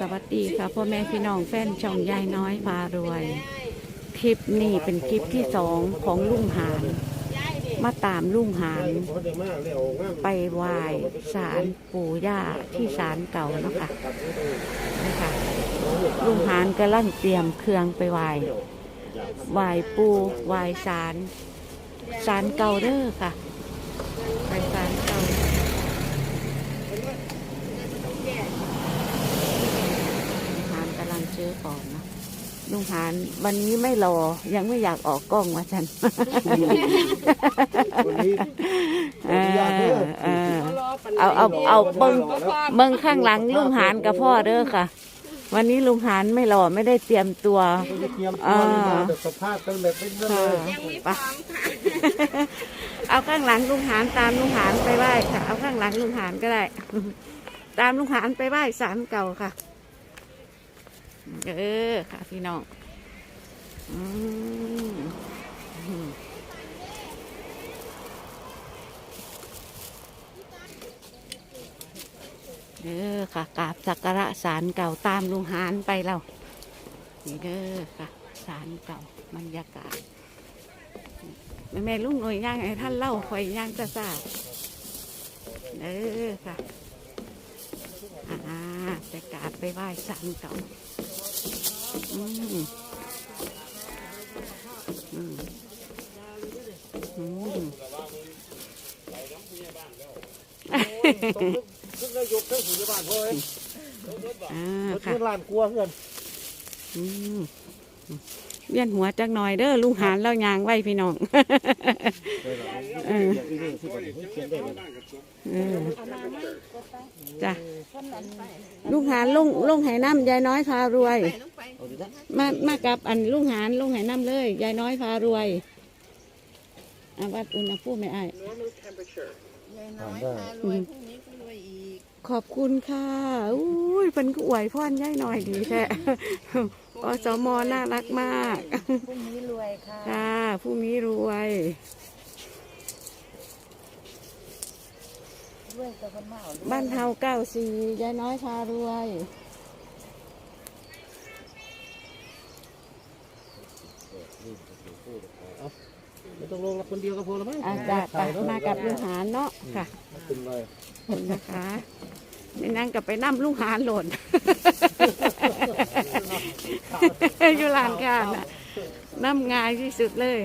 สวัสดีค่ะพ่อแม่พี่น้องแฟนช่องยายน้อยพารวย คลิปนี้เป็นคลิปที่สองของลุงหานมาตามลุงหานไปไหว้ศาลปู่ย่าที่ศาลเก่าเนาะคะนะคะลุงหานกำลังเตรียมเครื่องไปไหว้ไหว้ปู่ไหว้ศาลศาลเก่าเด้อค่ะไปศาลเก่า ลุงหานกำลังซื้อของนะลุง หานวันนี้ไม่รอ ยังไม่อยากออกกล้องว่าฉันวันนี้เออเออ เอาเอาเอาเบิ้งเบิ้งข้างหลังลุงหานกับพ่อเด้อค่ะ วันนี้ลุงหานไม่รอไม่ได้เตรียมตัว ไม่ได้เตรียมตัวมาแต่สภาพตั้งแต่เป็นเรื่องค่ะเลยไปเอาข้างหลังลุงหานตามลุงหานไปไหว้ค่ะ เอาข้างหลังลุงหานก็ได้ ตามลุงหานไปไหว้ศาลเก่าค่ะ เออค่ะพี่น้องอืมอืมเด้อค่ะกราบสักการะศาลเก่าตามลุงหานไปเรานี่เด้อค่ะศาลเก่าบรรยากาศแม่แม่ลุงหน่วยย่างให้ท่านเล่าคอยย่างจะทราบเด้อค่ะอ่าไปกราบไปไหว้ศาลเก่า อืมอืมอืมทุกนายกทั้งสี่บ้านพ่อเอ้ยอ่าค่ะกลานกลัวเพื่อนอืมเวียนหัวจักหน่อยเด้อลุงหานเล่ายางไว้พี่น้อง เออเอ อจ้ะลุงหานลุงลุงไหน้ำยายน้อยพารวย มามากับอันลุงหานลุงไหน้ำเลยยายน้อยพารวยอาวัดอุณหภูมิไม่ไอ้ายยายน้อยพารวยพรุ่งนี้ก็รวยอีกขอบคุณค่ะอุ้ยเป็นก็อวยพรยายน้อยดีแท้อสมน่ารักมากพรุ่งนี้รวยค่ะค่ะพรุ่งนี้รวย รวยกับคนเมาบ้านเฮาเก้าสี่ยายน้อยพารวยไม่ต้องลงรับคนเดียวก็พอแล้วมั้งอาจารย์ไปมากับลุงหานเนาะค่ะเป็นไรขอบคุณนะคะไม่นั่งกับไปนั่มลุงหานหล่น อยู่ลานกลางน่ะน้ำง่ายที่สุดเลย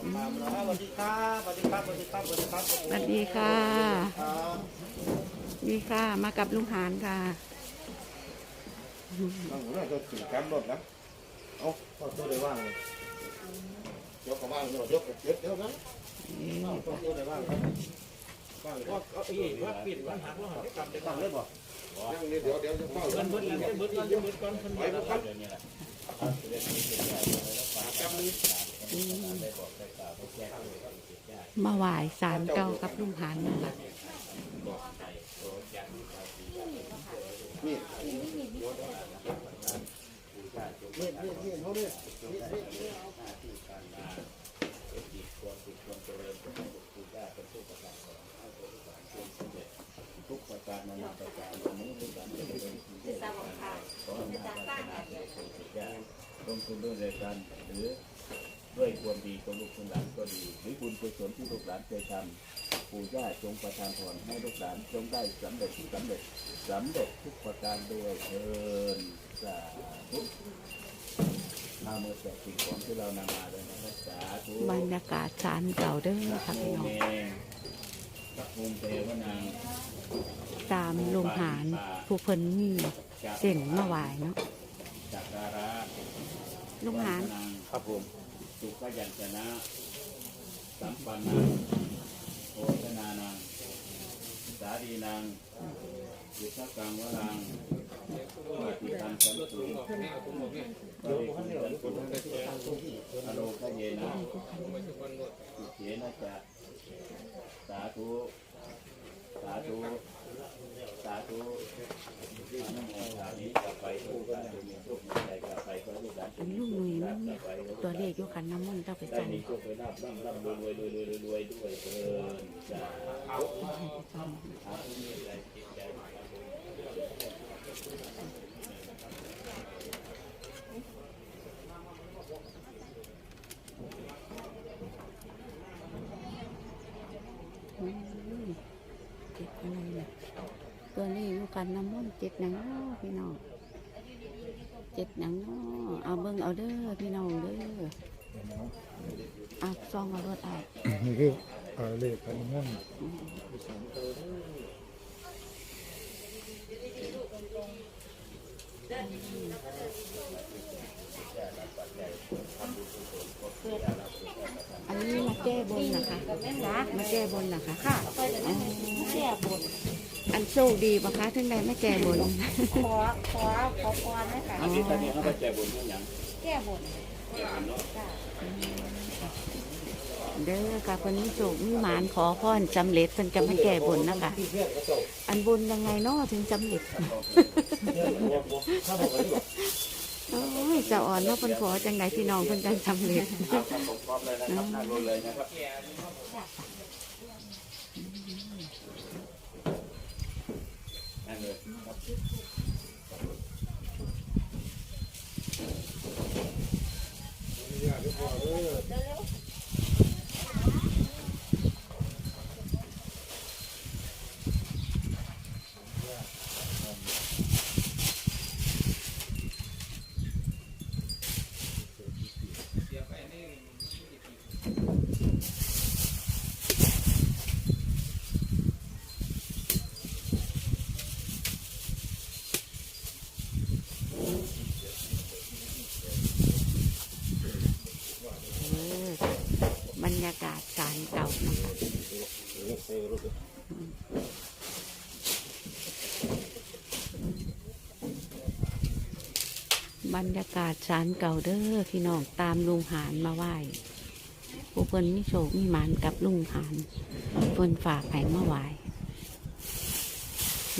สวัสดีครับสวัสดีครับสวัสดีครับสวัสดีครับสวัสดีค่ะ ดีค่ะ มากับลุงหานค่ะนั่งหัวหน้าก็ถึงแคมป์รถนะเอาพอตัวได้ว่างเลยยกกับว่างเนาะยกกับเจ็ดเดี๋ยวนะเอาพอตัวได้ว่างครับว่างก็เอาอีกว่าปิดว่าหักว่าหักกลับไปตั้งเลยบ่ยังนี่เดี๋ยวเดี๋ยวจะเข้าเบิ้ลเบิ้ลแล้วเบิ้ลก่อนเบิ้ลก่อนคนไปครับมาไหว้สารเก่ากับลุงหานนะคะนี่นี่นี่นี่เขาเนี่ยทุกประ การนานาระการอนุโมทนาเป็นขออนุโมทนาเป็นสุดยอดลงทุนด้วยรายการหรือ ด้วยความดีของลูกของหลานก็ดีหรือบุญกุศลที่ลูกหลานเคยทำปู่ย่าจงประทานพรให้ลูกหลานจงได้สำเร็จสำเร็จสำเร็จทุกประการด้วยเทินสาธุอาเมื่อแจกสิ่งของที่เรานำมาเลยนะครับสาธุบรรยากาศสารเก่าเด้อค่ะพี่น้องพระภูมิเทวนางตามลุงหานผู้เพิ่นมีเส้นมาไหว้เนาะจักการะลุงหานครับผม สุขยัญชนะ สัมปันนังโภชนานัง สาดีนังยุทธกังวรังปฏิทังสันตุปริคุณสันตุอโลกเยนะเขนะจะสาธุ สาธุสาธุที่นั่งมองทางนี้กลับไปทุกท่านจะมีโชคมีใจกลับไปก็ลูกหลานจะเป็นมีลูกหนุ่ยกลัมั้บงไปก็ตัวเลขอยกขันน้ำมันต์เจ้าไปได้สั่งมีโชคไปลาบร่ำร่ำรวยรวยรวยรวยรวยด้วยเถิดจ้าให้ไปสั่งอาผู้มีใจจิตใจ อืมเจ็ดอะไรเนี่ยตัว นี้อยู่กันน้ำมันต์เจ็ดหนังเนาะพี่น้องเจ็ดหนังเนาะเอาเบิ่งเอาเด้อพี่น้องเด้ออะซองเอารถอะนี่คือเอ่อเลขขันน้ำมนต์อันนี้มาแก้บนนะคะมาแก้บนนะคะค่ะแก้บนอั นโชคดีปะคะถึงได้ไม่แก้บน ขอขอขอพรนะคะอันนี้ตอนนี้เขาไปแจกบุญเมื่อยังแก้บนแจกบุญเนาะเด้อค่ะคนนี้โชคมีหมานขอพรสำเร็จเพิ่นจะมาแก้บนนะคะที่เพื่อนก็เจ้าอันบนยังไงเนาะถึงสำเร็จถ้าบอกกันดีกว่าโอ้ยจะอ่อนเนาะเพิ่นขอจังไดพี่น้องเพิ่นจังสำเร็จ เอาครับผมพร้อมเลยนะครับนั่งรถเลยนะครับนั่งเลยครับ เออบรรยากาศศาลเก่านะคะ บรรยากาศศาลเก่าเด้อพี่น้องตามลุงหานมาไหว้ผู้เพิ่นมีโชคมีหมานกับลุงหานเพิ่นฝากให้มาไหว้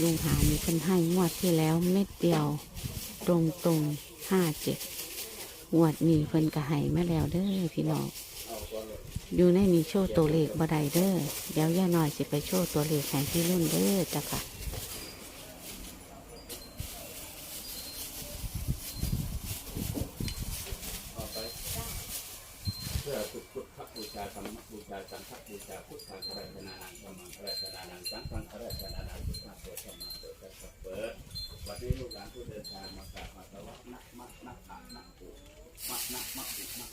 ลุงหานเพิ่นให้งวดที่แล้วเม็ดเดียว ตรงตรงห้าเจ็ดงวดนี้เพิ่นก็ให้มาแล้วเด้อพี่น้อง อยู่ในนี้โชว์ตัวเลขบ่ได้เด้อเดี๋ยวย่าหน่อยสิไปโชว์ตัวเลขให้พี่รุ่นเด้อจ้ะค่ะ ต่อไปเพื่อสุพุทธบูชาธรรมบูชาสังฆบูชาพุทธังคารตนานังธรรมังคารตนานังสังฆังคารตนานังพุทธังโสธรรมะโสธรรมะเปิดวันนี้ลูกหลานผู้เดินทางมากราบมาสวัสดิ์นะมะนะอะนะโอมะนะมะอุมะ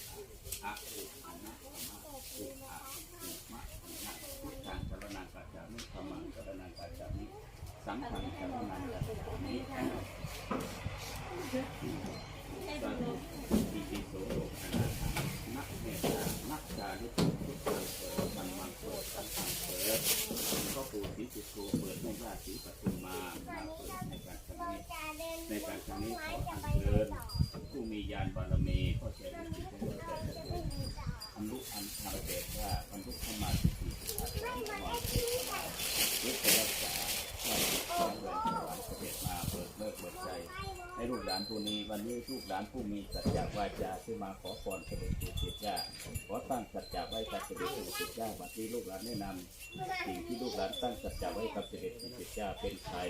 อะอุอะนะอะมะอุอะอุมะอะนะพุทธังคารนังกัจจามิธรรมังคารนังกัจจามิ สังฆังครนังกัจจามิสาธุอิติโสโลกนาถานักเมตตานักจาริกพุทธังเปิดสัมมังเปิดสังฆังเปิดก็ปู่ศรีสุโธเปิดให้ญาติศรีปทุมมามาเปิดในการครั้งนี้ในการครั้งนี้ขออัญเชิญผู้มีญาณบารมีพ่อเจ้าฤาษีของเราแต่ละองค์อันลุอันธรรมเดชว่าบรรลุเข้ามาสิทธิอาจารย์มรเทศนาฤทธิ์รักษาความสุขความแรงสวรรค์เสด็จมาเปิดเลิกเปิดใจ ให้ลูกหลานผู้นี้วันนี้ลูกหลานผู้มีสัจจะวาจาที่มาขอพรเสด็จสู่จิตญาขอตั้งสัจจะไว้กับเสด็จสู่จิตญาวันนี้ลูกหลานแนะนำสิ่งที่ลูกหลานตั้งสัจจะไว้กับเสด็จสู่จิตญาเป็นไทย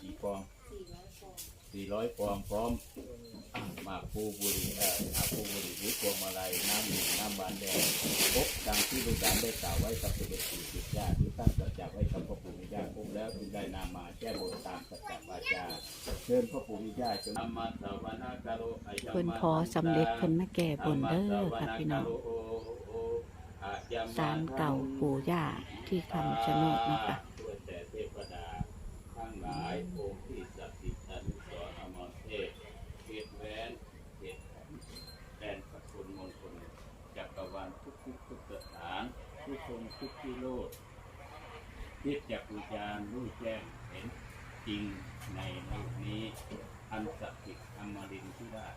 กี่ฟอง สี่ร้อยฟองพร้อมอะหมากปูบุหรีเอ่อหมากปูบุหรีหรือพวงมาลัยน้ำหนึ่งน้ำบานแดงพบดังที่ลูกหลานได้กล่าวไว้กับเสด็จสู่จิตญาที่ตั้งสัจจะไว้กับพระปู่มิญาพบแล้วจึงได้นำมาแก้บนตามสัจจะวาจาเชิญพระปู่มิญาจงนำมาสวนาคาโรอายัมเพิ่นมาขอสำเร็จเพิ่นมาแก้บนเด้อค่ะพี่น้องอายัมมศาลเก่าปู่ย่าที่คำชะโนดนะคะด้วยแต่เทวดาทั้งหลายองค์ที่ศักดิ์สิทธิ์อนุสรณ์อมรเทพเขตแหวนเขตแดนพระคุณมงคลจักรวาลทุกทุกทุกสถาน ทุกชนทุกที่โลดทิพย์จักรุจารรู้แจ้งเห็นจริงในโลกนี้อันศักดิ์สิทธิ์อมรินทร์ที่ได้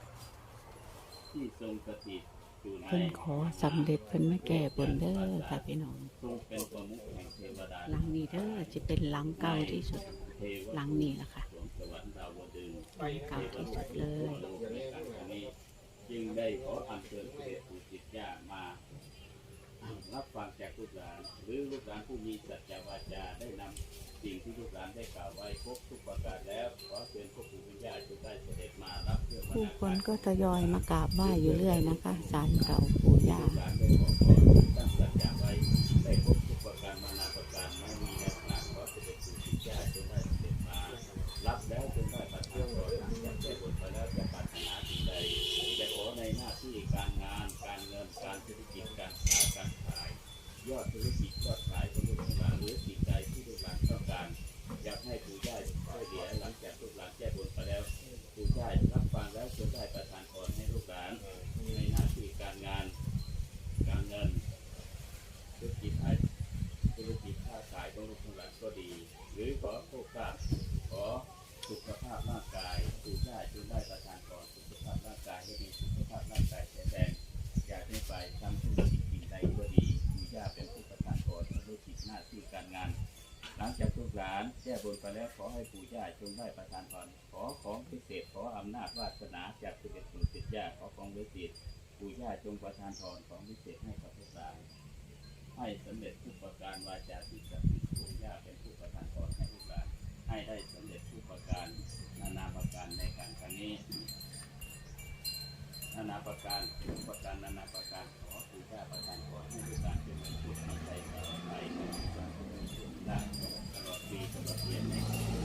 ที่ทรงสถิตอยู่ในเพิ่นขอสำเร็จเพิ่นมาแก้บนเด้อค่ะพี่น้องทรงเป็นประมุขแห่งเทวดาหลังนี้เด้อจะเป็นหลังเก่าที่สุด เทวหลังนี้ล่ะค่ะ สวงสวรรค์ดาวดึงส์หลังเก่าที่สุดเลย โลกในการนี้ จึงได้ขออัญเชิญเสด็จปู่จิตย่ามา รับฟังจากลูกหลานหรือลูกหลานผู้มีสัจจวาจาได้นำสิ่งที่ลูกหลานได้กล่าวไว้ครบทุกประการแล้วขอเชิญพระผู้เป็นญาติได้เสด็จมารับเพื่อผู้คนก็ทยอยมากราบไหว้อยู่เรื่อยนะคะศาลเก่าปู่ย่า ลูกหลานได้ขอพรตั้งสัจจะไว้ได้พบางกายปู่ย่าจงได้ประทานพรสุขภาพร่างกายให้มีสุขภาพร่างกายแข็งแรงอยากให้ไปทำธุรกิจสิ่งใดก็ดีปู่ย่าเป็นผู้ประทานพรธุรกิจหน้าที่การงาน หลังจากลูกหลานแก้บนไปแล้วขอให้ปู่ย่าจงได้ประทานพรขอของพิเศษขออำนาจวาสนาจากสิบเอ็ดปู่สิบย่าขอของวิเศษปู่ย่าจงประทานพรของพิเศษให้กับลูกหลานให้สำเร็จทุกประการวาจาที่ศักดิ์สิทธิ์ปู่ย่าเป็นผู้ประทานพร ให้ได้สำเร็จทุกประการนานาประการในการครั้งนี้นานาประการทุกประการนานาประการขอปู่ย่าประทานพรให้ลูกหลานเป็นผู้มีใจต่อไปในการมีสุขได้ตลอดปีตลอดเดือนในการ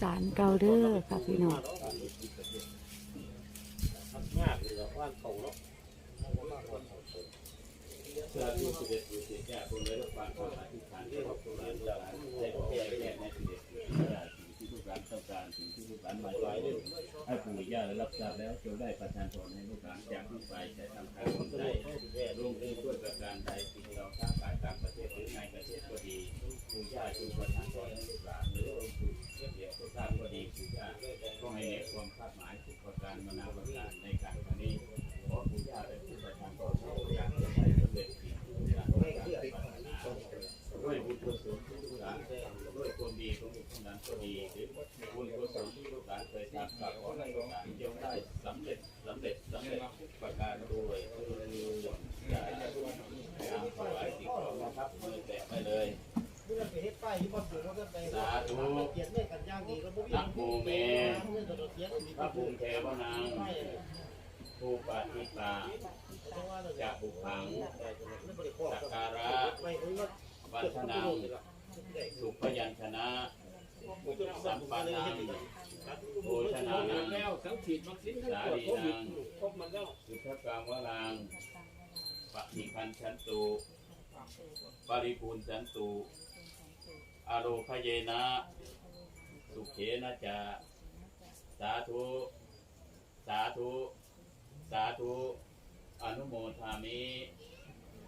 ศาลเกาเด้อค่ะพี่น้องเพื่อครับฟังความอธิษฐานที่ขอบคุณหลานลูกหลานได้ขอแก้แก้ในสิเด็จอยู่สิ่งที่ลูกหลานต้องให้ปู่ย่าได้รับทราบแล้วจงได้ประทานพรให้ลูกหลานจากนี้ไปจะทำการคนใดลงที่ด้วยประการใดสิ่งเราค้าขายต่างประเทศหรือในประเทศก็ดีปู่ย่าจงประทานพรให้ลูกหลานหรือลงทุน ก็ดีปู่ย่าก็ให้ในความคาดหมายสุขการมานาประการในการครั้งนี้ขอปู่ย่าเป็นผู้ประทานพรให้ลูกานจะได้สำเร็จสิ่งที่ลูกหลาต้องการปรารถนาด้วยบุญกุศลที่ลูกหลานด้วยความดีของลูกหลานก็ดีหรือบุญกุศลที่ลูกหลานเคยทำกับขอให้ลูกหลานยกได้สำเร็จสำเร็จสำเร็จทุกประการด้วยคืออย่าทำถวายสิ่งของนะครับมือแตะไปเลย เมื่อไปเฮ็ดป้ายที่บ่ถูกก็ไป สาธุ เขียนเลขกันอย่างดีแล้วบ่มี นักภูเม เงินตัวเขียนมี พระ ภูมิเทวนางภูปาทิตาจะบุพังสักการะวัฒนังสุพยัญชนะสัมปานังโภชนานังสารีนังสุทธกามวรังปฏิพันธ์ชันตุปริภูนชันตุอโรคเยนะ สุเขนะจา สาธุ สาธุ สาธุ อนุโมทามิ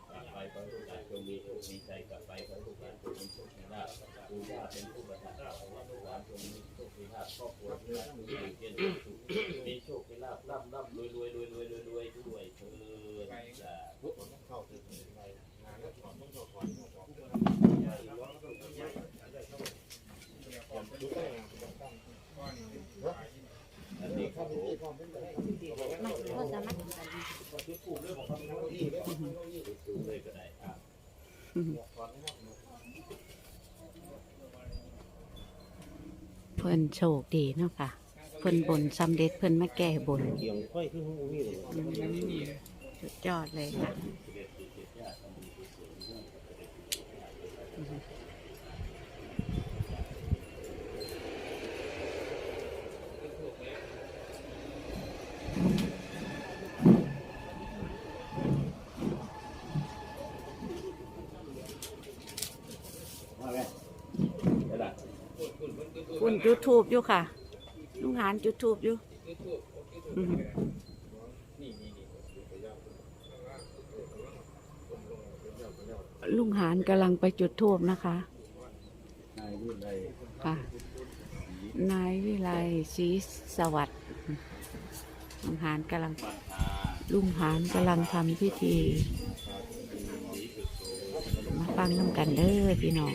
กลับไปขอให้ลูกหลานจงมีโชคมีใจกลับไปขอให้ลูกหลานจงมีโชคมีลาภปู่ย่าเป็นผู้ประทานเราขอให้ลูกหลานจงมีโชคมีลาภครอบครัวลูกหลานจงอยู่เย็นเป็นสุขมีโชคมีลาภร่ำร่ำรวยรวยรวยรวยรวยรวยด้วยเถิดสาธุ เข้าถึงไปงานแล้วถอนต้องถอนถอน อันนี้ครับผมมาโทษนะดูเลยก็ได้ครับเพิ่นโชคดีเนาะค่ะ เพิ่นบนสำเร็จเพิ่นมาแก้บน เกี่ยงค่อยขึ้นหูมีเลยอืมสุดยอดเลยค่ะ ว่าไงเดี๋ยวล่ะ คุณ ยูทูบอยู่ค่ะลุงหานยูทูบอยู่อืมลุงหานกำลังไปจุดทูบนะคะค่ะ นายวิไลศรีสวัสดิ์ลุงหานกำลัง ลุงหานกำลังทำพิธี มาฟังน้ำกันเด้อพี่น้อง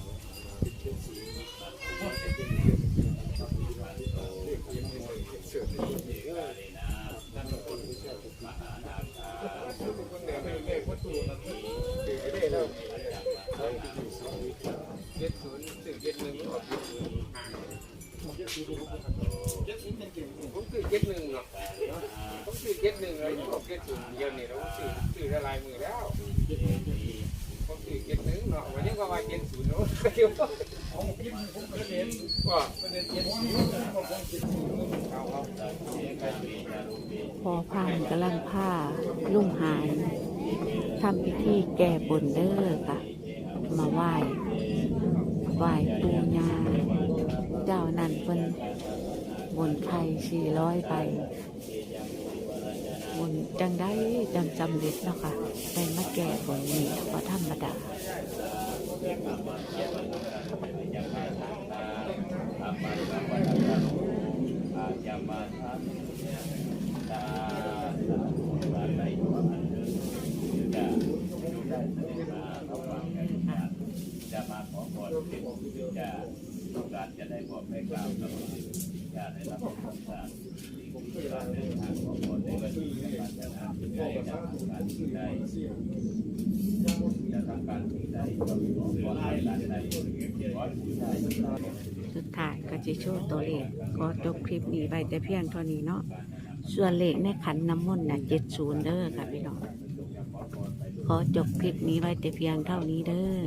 ผมซื้อเจ็ดหนึ่งเนาะผมซื้อเจ็ดหนึ่งเลยผมเจ็ดศูนย์เดียวนี่แล้วผมซื้อซื้อละลายมือแล้วผมซื้อเจ็ดหนึ่งเนาะวันนี้ก็ว่าเจ็ดศูนย์เนาะก็เดี๋ยวผมคิดผมก็เห็นว่าประเด็นเจ็ดศูนย์ผมคงเจ็ดศูนย์เอาเอา พอพานกำลังผ้าลุ่งหานทำพิธีแก่บนเด้อค่ะ มาไหว้ไหว้ปูญาเจ้านั่นเพิ่นบนไข่สี่ร้อยใบบนจังได้จังจำเร็จเนาะค่ะได้มาแก่บนนี้ก็ธรรมดา จะมาขอพรเป็นจะต้องการจะได้บอกให้กล่าวกับจะได้รับคำสั่งที่การเดินทางขอพรในวันนี้จะทำสิ่งใดจะทำการสิ่งใดจะทำการสิ่งใด สุดท้ายก็จะโชว์ตัวเลขก็จบคลิปนี้ไปแต่เพียงเท่านี้เนาะส่วนเลขในขันน้ำมนต์น่ะเจ็ดศูนย์เด้อค่ะพี่น้องขอจบคลิปนี้ไว้แต่เพียงเท่านี้เด้อ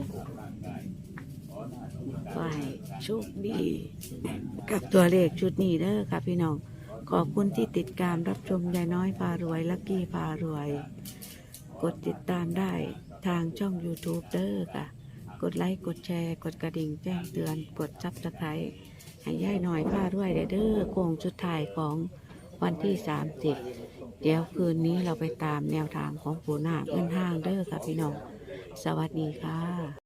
ขอให้โชคดี กับตัวเลขชุดนี้เด้อค่ะพี่น้อง ขอบคุณที่ติดตามรับชมยายน้อยพารวยลักกี้พารวย กดติดตามได้ ทางช่อง YouTube เด้อค่ะ กดไลค์ กดแชร์ กดกระดิ่งแจ้งเตือน กดซับสไครต์ให้ย่ายหน่อยพาด้วยเด้อโค้งสุดท้ายของวันที่ 30 เดี๋ยวคืนนี้เราไปตามแนวทางของปูนาคเงินห้างเด้อค่ะพี่น้อง สวัสดีค่ะ